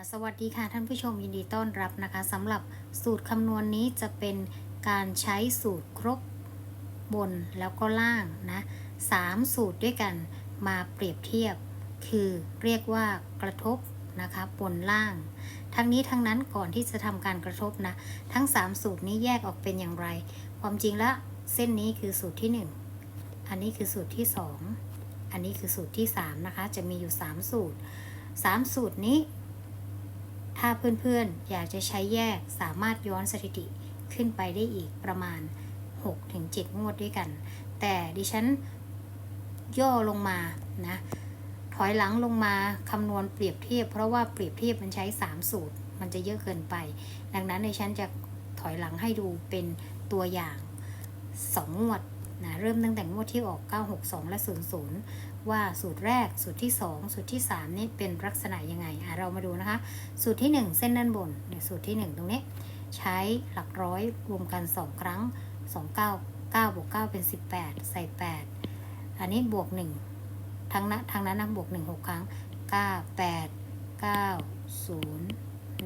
อะสวัสดีค่ะท่านผู้ชมยินดีต้อนรับนะคะสำหรับสูตรคำนวณนี้จะเป็นการใช้สูตรครบบนแล้วก็ล่างนะสามสูตรด้วยกันมาเปรียบเทียบ คือเรียกว่ากระทบนะคะบนล่าง ทั้งนี้ทั้งนั้นก่อนที่จะทำการกระทบนะทั้ง 3 สูตรนี้แยกออกเป็นอย่างไร ความจริงแล้วเส้นนี้คือสูตรที่ 1 อันนี้คือสูตรที่ 2 อันนี้คือสูตรที่ 3 นะคะ จะมีอยู่ 3 สูตร 3 สูตรนี้ ถ้าเพื่อนๆ อยากจะใช้แยกสามารถย้อนสถิติขึ้นไปได้อีกประมาณ 6-7 งวดด้วยกัน แต่ดิฉันย่อลงมานะถอยหลังลงมาคำนวณเปรียบเทียบ เพราะว่าเปรียบเทียบมันใช้ 3 สูตร มันจะเยอะเกินไป ดังนั้นในฉันจะถอยหลังให้ดูเป็นตัวอย่าง 2 งวดนะเริ่มตั้งแต่งวดที่ออก 962 และ 00 ว่าสูตรแรกสูตรที่ 2 สูตรที่ 3 นี่เป็นลักษณะยังไงอะเรามาดูนะคะ สูตรที่ 1 เส้นด้านบนเนี่ยสูตรที่ 1 ตรงนี้ ใช้หลักร้อยรวมกัน 2 ครั้ง 2 9 9บวก9เป็น 18 ใส่ 8 อันนี้บวก 1 ทั้งนั้นทั้งนั้นนะบวก 1 6 ครั้ง 9 8 9 0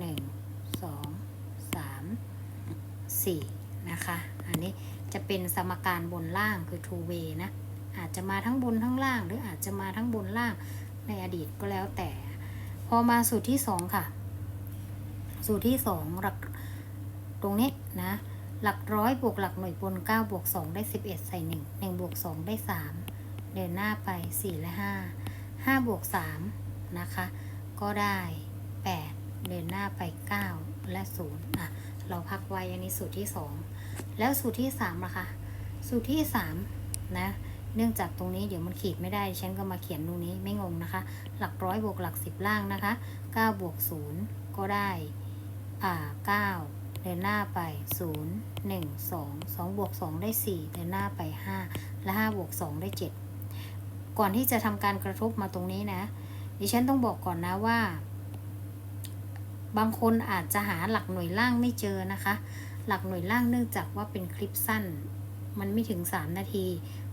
1 2 3 4 นะคะ อันนี้จะเป็นสมการบนล่างคือ two way นะ อาจจะมาทั้งบนทั้งล่าง หรืออาจจะมาทั้งบนล่างในอดีตก็แล้วแต่ พอมาสูตรที่สองค่ะ สูตรที่สองหลักตรงนี้นะ หลักร้อยบวกหลักหน่วยบน9บวก2ได้11 ใส่ 1 1บวก2ได้ 3 เดินหน้าไป 4 และ 5 5บวก3นะคะ ก็ได้ 8 เดินหน้าไป 9 และ0อะเราพักไว้อันนี้สูตรที่ 2 แล้วสูตรที่3ล่ะคะ สูตรที่3นะ เนื่องจากตรงนี้เดี๋ยวมันขีดไม่ได้ฉันก็มาเขียนตรงนี้ไม่งงนะคะ หลักร้อยบวกหลัก10ล่างนะคะ9บวก0ก็ได้อ่า9เดินหน้าไป 0 1 2 2บวก2ได้ 4 เดินหน้าไป 5 และ5บวก2ได้ 7 ก่อนที่จะทำการกระทบมาตรงนี้นะ ดิฉันต้องบอกก่อนนะว่า บางคนอาจจะหาหลักหน่วยล่างไม่เจอนะคะ หลักหน่วยล่างเนื่องจากว่าเป็นคลิปสั้น มันไม่ถึง 3 นาที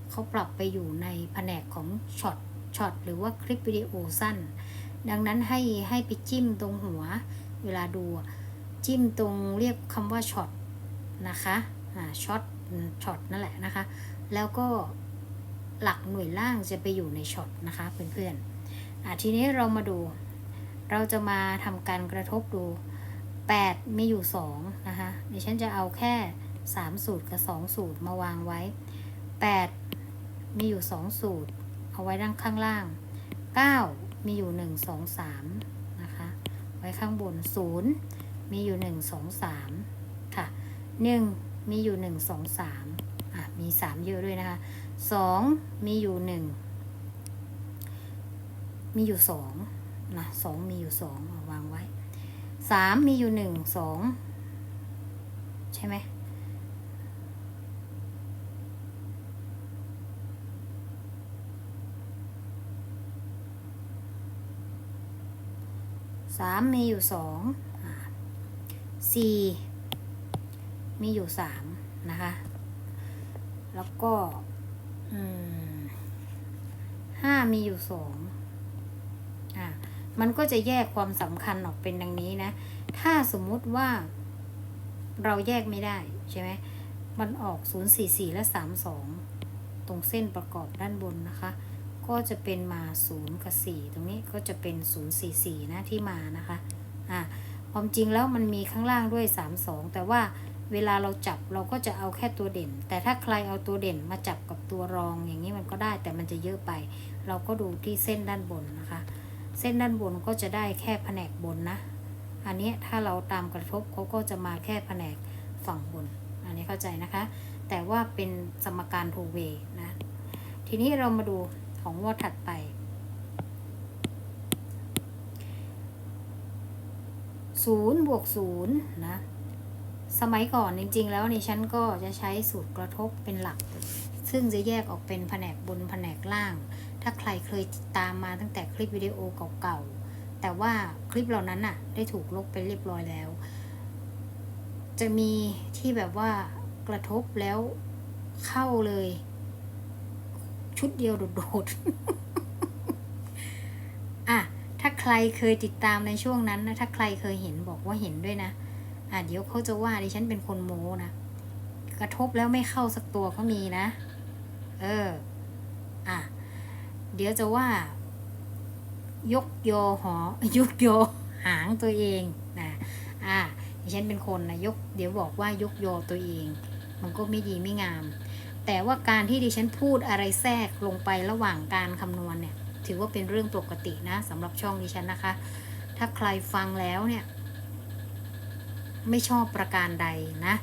เขาปรับไปอยู่ในแผนกของช็อตช็อตหรือว่าคลิปวิดีโอสั้น ดังนั้นให้ให้ไปจิ้มตรงหัวเวลาดูจิ้มตรงเรียกคำว่าช็อตนะคะอ่าช็อตช็อตนั่นแหละนะคะ แล้วก็หลักหน่วยล่างจะไปอยู่ในช็อตนะคะเพื่อนๆอ่าทีนี้เรามาดู เราจะมาทำการกระทบดู 8 มีอยู่ 2 นะคะดิฉันจะเอาแค่ 3 สูตรกับ 2 สูตรมาวางไว้ 8 มีอยู่ 2 สูตร เอาไว้ด้านข้างล่าง 9 มีอยู่ 1 2 3 นะคะ ไว้ข้างบน 0 มีอยู่ 1 2 3 ค่ะ 1 มีอยู่ 1 2 3อะมี 3 เยอะด้วยนะคะ 2 มีอยู่ 1 มีอยู่ 2 นะ 2 มีอยู่2เอาวางไว้ 3 มีอยู่ 1 2 ใช่ไหม สามมีอยู่สองสี่มีอยู่สามนะคะ แล้วก็อืมห้ามีอยู่สองอ่ามันก็จะแยกความสำคัญออกเป็นดังนี้นะ ถ้าสมมุติว่าเราแยกไม่ได้ใช่ไหมมันออก 044 และ 32 ตรงเส้นประกอบด้านบนนะคะ ก็จะเป็นมา 0 กับ 4 ตรงนี้ก็จะเป็น 044 นะที่มานะคะ อ่าความจริงแล้วมันมีข้างล่างด้วย 32 แต่ว่าเวลาเราจับเราก็จะเอาแค่ตัวเด่น แต่ถ้าใครเอาตัวเด่นมาจับกับตัวรองอย่างนี้มันก็ได้แต่มันจะเยอะไป เราก็ดูที่เส้นด้านบนนะคะ เส้นด้านบนก็จะได้แค่แผนกบนนะ อันนี้ถ้าเราตามกระทบเขาก็จะมาแค่แผนกฝั่งบน อันนี้เข้าใจนะคะ แต่ว่าเป็นสมการทูเวนะ ทีนี้เรามาดู ของงวดถัดไป ศูนย์บวกศูนย์นะ สมัยก่อนจริง ๆ แล้วในชั้นก็จะใช้สูตรกระทบเป็นหลัก ซึ่งจะแยกออกเป็นแผนกบนแผนกล่าง ถ้าใครเคยติดตามมาตั้งแต่คลิปวิดีโอเก่าๆ แต่ว่าคลิปเหล่านั้นน่ะ ได้ถูกลบไปเรียบร้อยแล้ว จะมีที่แบบว่ากระทบแล้วเข้าเลย ชุดเดียวโดดๆอะถ้าใครรเคยติดตามในช่วงนั้นนะถ้าใครเคยเห็นบอกว่าเห็นด้วยนะอะเดี๋ยวเขาจะว่าดิฉันเป็นคนโม้นะกระทบแล้วไม่เข้าสักตัวก็มีนะ เออ อะ เดี๋ยวจะว่า ยกโยหอยกโยหางตัวเองนะอะดิฉันเป็นคนนะยก เดี๋ยวบอกว่ายกโยตัวเอง มันก็ไม่ดีไม่งาม แต่ว่าการที่ดิฉันพูดอะไรแทรกลงไประหว่างการคำนวณเนี่ย ถือว่าเป็นเรื่องปกตินะสำหรับช่องดิฉันนะคะ ถ้าใครฟังแล้วเนี่ย ไม่ชอบประการใดนะ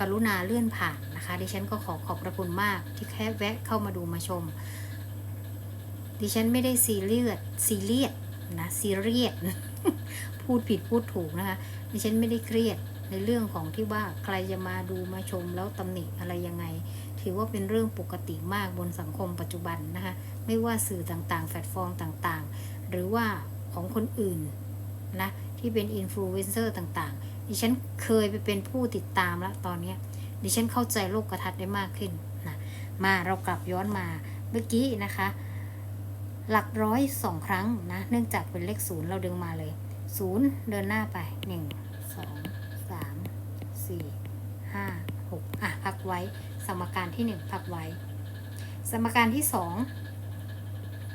กรุณาเลื่อนผ่านนะคะ ดิฉันก็ขอขอบพระคุณมากที่แค่แวะเข้ามาดูมาชม ดิฉันไม่ได้ซีเรียสซีเรียสนะซีเรียสพูดผิดพูดถูกนะคะ ดิฉันไม่ได้เครียดในเรื่องของที่ว่าใครจะมาดูมาชมแล้วตำหนิอะไรยังไง ถือว่าเป็นเรื่องปกติมากบนสังคมปัจจุบันนะคะไม่ว่าสื่อต่างๆ แพลตฟอร์มต่างๆ หรือว่าของคนอื่นนะที่เป็นอินฟลูเอนเซอร์ต่างๆ ดิฉันเคยไปเป็นผู้ติดตามแล้วตอนนี้ดิฉันเข้าใจโลกกระทัดได้มากขึ้นนะมาเรากลับย้อนมาเมื่อกี้นะคะ หลักร้อยสองครั้งนะเนื่องจากเป็นเลขศูนย์เราดึงมาเลยศูนย์เดินหน้าไปหนึ่งสองสามสี่ห้าหกอะพักไว้ สมการที่หนึ่งพักไว้ สมการที่สอง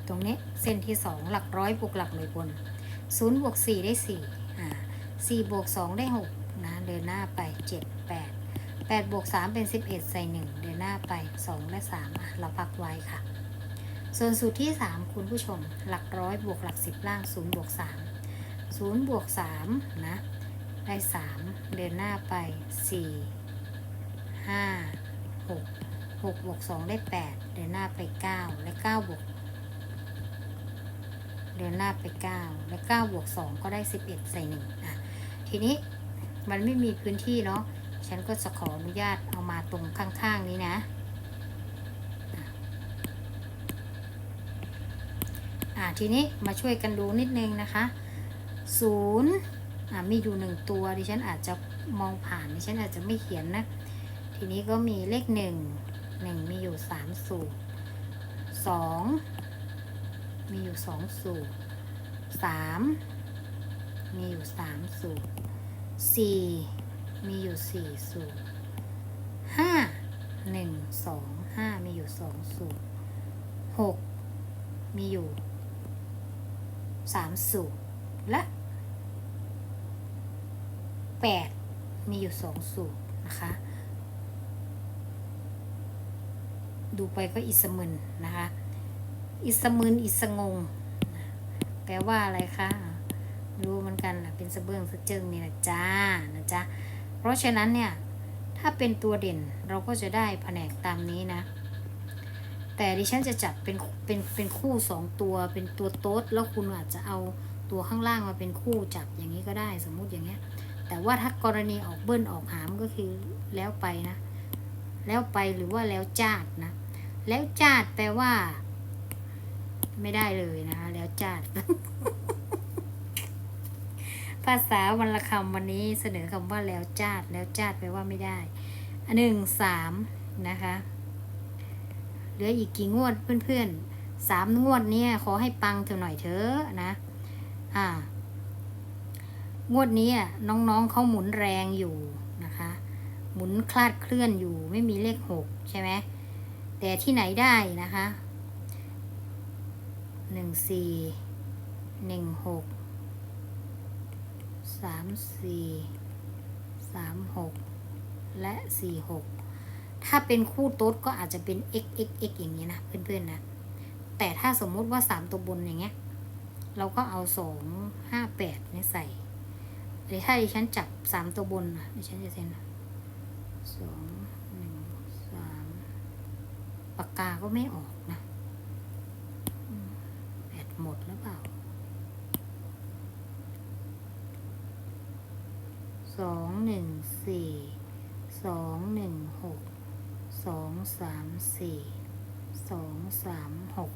ตรงนี้เส้นที่สองหลักร้อยบวกหลักหน่วยบนศูนย์บวกสี่ได้สี่อ่าสี่บวกสองได้หกนะเดินหน้าไปเจ็ดแปดแปดบวกสามเป็นสิบเอ็ดใส่หนึ่งเดินหน้าไปสองและสามอะเราพักไว้ค่ะ ส่วนสูตรที่ 3 คุณผู้ชม หลักร้อยบวกหลักสิบล่าง 0 บวก 3 0 บวก 3 นะ ได้ 3 เดินหน้าไป 4 5 6 6บวก2ได้8เดินหน้าไป9และ9บวกเดินหน้าไป9และ9บวก2ก็ได้11ใส่1อะทีนี้มันไม่มีพื้นที่เนาะฉันก็จะขออนุญาตเอามาตรงข้างๆนี้นะอ่าทีนี้มาช่วยกันดูนิดนึงนะคะศูนย์อ่ามีอยู่หนึ่งตัวดิฉันอาจจะมองผ่านดิฉันอาจจะไม่เขียนนะ ทีนี้ก็มีเลขหนึ่งหนึ่งมีอยู่สามสูตรสองมีอยู่สองสูตรสามมีอยู่สามสูตรสี่มีอยู่สี่สูตรห้าหนึ่งสองห้ามีอยู่สองสูตรหกมีอยู่สามสูตรและแปดมีอยู่สองสูตรนะคะ ดูไปก็อิสมึนนะคะ อิสมึนอิสงง แปลว่าอะไรคะ รู้เหมือนกันนะเป็นสะเบื้องสะเจิงนี่นะจ้านะจ๊ะ เพราะฉะนั้นเนี่ย ถ้าเป็นตัวเด่นเราก็จะได้แผนกตามนี้นะ แต่ดิฉันจะจัดเป็นเป็นเป็นคู่สองตัวเป็นตัวโต๊ดแล้วคุณอาจจะเอาตัวข้างล่างมาเป็นคู่จับอย่างนี้ก็ได้สมมุติอย่างเงี้ย แต่ว่าถ้ากรณีออกเบิ้ลออกหามก็คือแล้วไปนะ แล้วไปหรือว่าแล้วจาดนะ แล้วจาดแปลว่า ไม่ได้เลยนะคะแล้วจาด ภาษาวันละคำวันนี้เสนอคำว่าแล้วจาด แล้วจาดแปลว่าไม่ได้อันหนึ่งสามนะคะเหลืออีกกี่งวดเพื่อนๆสามงวดเนี่ยขอให้ปังเถอหน่อยเถอะนะ อ่า งวดนี้น้องๆเขาหมุนแรงอยู่นะคะ หมุนคลาดเคลื่อนอยู่ไม่มีเลขหกใช่ไหม แต่ที่ไหนได้นะคะหนึ่งสี่หนึ่งหกสามสี่สามหกและสี่หกถ้าเป็นคู่โต๊ดก็อาจจะเป็น x x x อย่างนี้นะเพื่อนๆนะ แต่ถ้าสมมุติว่าสามตัวบนอย่างเงี้ย เราก็เอาสองห้าแปดเนี่ยใส่หรือถ้าดิฉันจับสามตัวบนนะดิฉันจะเซ็นสอง กาก็ไม่ออกนะแบตหมดแล้วเปล่าสองหนึ่งสี่สองหนึ่งหกสองสามสี่สองสามหก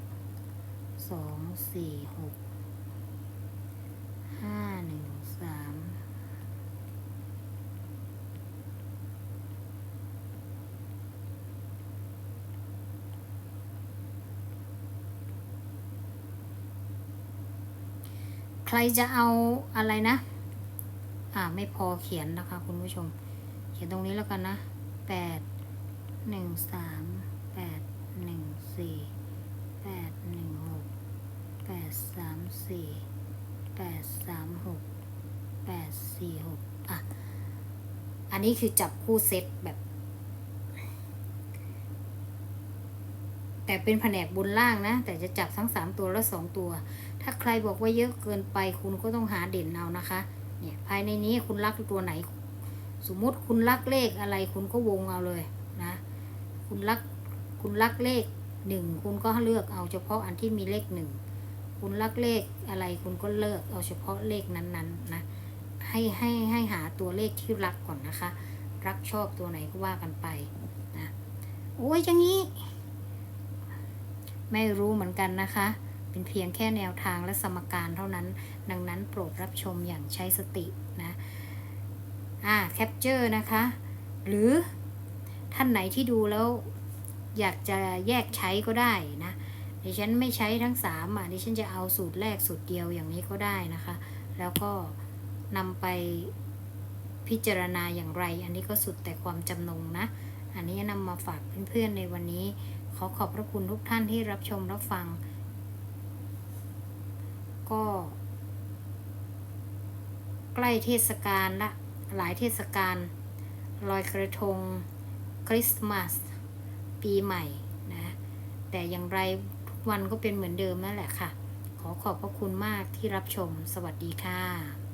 สองสี่หกห้าหนึ่งสาม ใครจะเอาอะไรนะ อ่าไม่พอเขียนนะคะ คุณผู้ชม เขียนตรงนี้แล้วกันนะแปดหนึ่งสามแปดหนึ่งสี่แปดหนึ่งหกแปดสามสี่แปดสามหกแปดสี่หกอะ อันนี้คือจับคู่เซตแบบ แต่เป็นแผนกบนล่างนะ แต่จะจับทั้งสามตัวและสองตัว ถ้าใครบอกว่าเยอะเกินไปคุณก็ต้องหาเด่นเอานะคะ เนี่ยภายในนี้คุณรักตัวไหน สมมติคุณรักเลขอะไรคุณก็วงเอาเลยนะ คุณรักคุณรักเลขหนึ่งคุณก็เลือกเอาเฉพาะอันที่มีเลขหนึ่งคุณรักเลขอะไรคุณก็เลือกเอาเฉพาะเลขนั้นๆนะให้ให้ให้หาตัวเลขที่รักก่อนนะคะ รักชอบตัวไหนก็ว่ากันไปนะโอ้ยอย่างนี้ ไม่รู้เหมือนกันนะคะ เป็นเพียงแค่แนวทางและสมการเท่านั้น ดังนั้นโปรดรับชมอย่างใช้สตินะอ่าแคปเจอร์นะคะ หรือท่านไหนที่ดูแล้วอยากจะแยกใช้ก็ได้นะดิฉันไม่ใช้ทั้งสามอะดิฉันจะเอาสูตรแรกสูตรเดียวอย่างนี้ก็ได้นะคะ แล้วก็นำไปพิจารณาอย่างไร อันนี้ก็สุดแต่ความจำนงนะ อันนี้นำมาฝากเพื่อนๆในวันนี้ ขอขอบพระคุณทุกท่านที่รับชมรับฟัง ก็ ใกล้เทศกาลละหลายเทศกาลลอยกระทง คริสต์มาส ปีใหม่นะ แต่อย่างไรทุกวันก็เป็นเหมือนเดิมนั่นแหละค่ะ ขอขอบพระคุณมากที่รับชม สวัสดีค่ะ